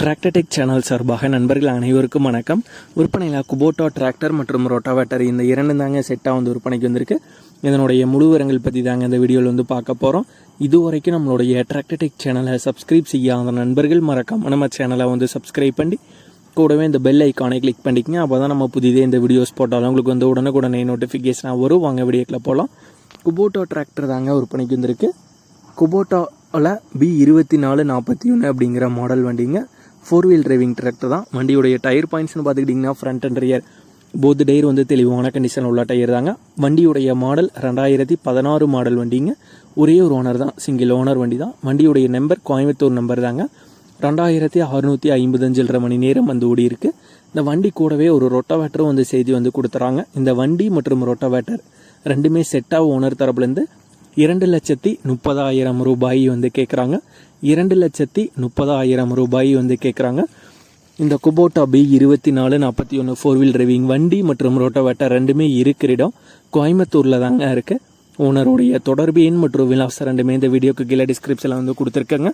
Tractor Tech channel சார்பாக நண்பர்கள் அனைவருக்கும் வணக்கம். விற்பனையில் குபோட்டா டிராக்டர் மற்றும் ரோட்டாவேட்டர் இந்த இரண்டு தாங்க செட்டாக வந்து விற்பனைக்கு வந்திருக்கு. இதனுடைய முழு விவரங்கள் பற்றி தாங்க இந்த வீடியோவில் வந்து பார்க்க போகிறோம் இதுவரைக்கும் நம்மளுடைய டிராக்டர்டெக் சேனலை சப்ஸ்கிரைப் செய்யாத நண்பர்கள் மறக்காம நம்ம சேனலை வந்து சப்ஸ்கிரைப் பண்ணி கூடவே இந்த பெல் ஐக்கானை கிளிக் பண்ணிக்கங்க. அப்போ தான் நம்ம புதிதே இந்த வீடியோஸ் போட்டாலும் உங்களுக்கு வந்து உடனுக்குடனே நோட்டிஃபிகேஷனாக வரும். வாங்க வீடியோக்கில் போகலாம் குபோட்டோ டிராக்டர் தாங்க விற்பனைக்கு வந்திருக்கு. குபோட்டாவில் பி இருபத்தி நாலு நாற்பத்தி ஒன்று அப்படிங்கிற மாடல் வண்டிங்க. ஃபோர் வீல் டிரைவிங் டிராக்டர் தான். வண்டியுடைய டயர் பாயிண்ட்ஸ்னு பார்த்துக்கிட்டிங்கன்னா front and rear both tyre வந்து தெளிவான கண்டிஷன் உள்ள டயர் தாங்க. வண்டியுடைய மாடல் ரெண்டாயிரத்தி பதினாறு மாடல் வண்டிங்க. ஒரே ஒரு ஓனர் தான் சிங்கிள் ஓனர் வண்டி தான். வண்டியுடைய நம்பர் கோயம்புத்தூர் நம்பர் தாங்க. ரெண்டாயிரத்தி அறுநூற்றி ஐம்பத்தஞ்சில்ற மணி நேரம் வந்து ஓடி இருக்கு. இந்த வண்டி கூடவே ஒரு ரொட்டவேட்டரும் வந்து செய்தி வந்து கொடுத்துறாங்க. இந்த வண்டி மற்றும் ரொட்டவேட்டர் ரெண்டுமே செட்டாக ஓனர் தரப்புலேருந்து இரண்டு லட்சத்தி முப்பதாயிரம் ரூபாய் வந்து கேட்குறாங்க இரண்டு லட்சத்தி முப்பதாயிரம் ரூபாய் வந்து கேட்குறாங்க இந்த குபோட்டா பி இருபத்தி நாலு நாற்பத்தி ஒன்று ஃபோர் வீல் டிரைவிங் வண்டி மற்றும் ரோட்டோவேட்டர் ரெண்டுமே இருக்கிற இடம். கோயம்புத்தூரில் தாங்க இருக்குது ஓனருடைய தொடர்பு எண் மற்றும் விலாசம் ரெண்டுமே இந்த வீடியோக்கு கீழே டிஸ்கிரிப்ஷனில் வந்து கொடுத்துருக்கேங்க.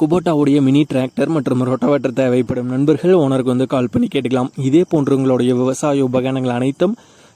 குபோட்டாவுடைய மினி டிராக்டர் மற்றும் ரோட்டோவேட்டர் தேவைப்படும் நண்பர்கள் ஓனருக்கு வந்து கால் பண்ணி கேட்டுக்கலாம். இதே போன்று உங்களுடைய விவசாய உபகரணங்கள் அனைத்தும்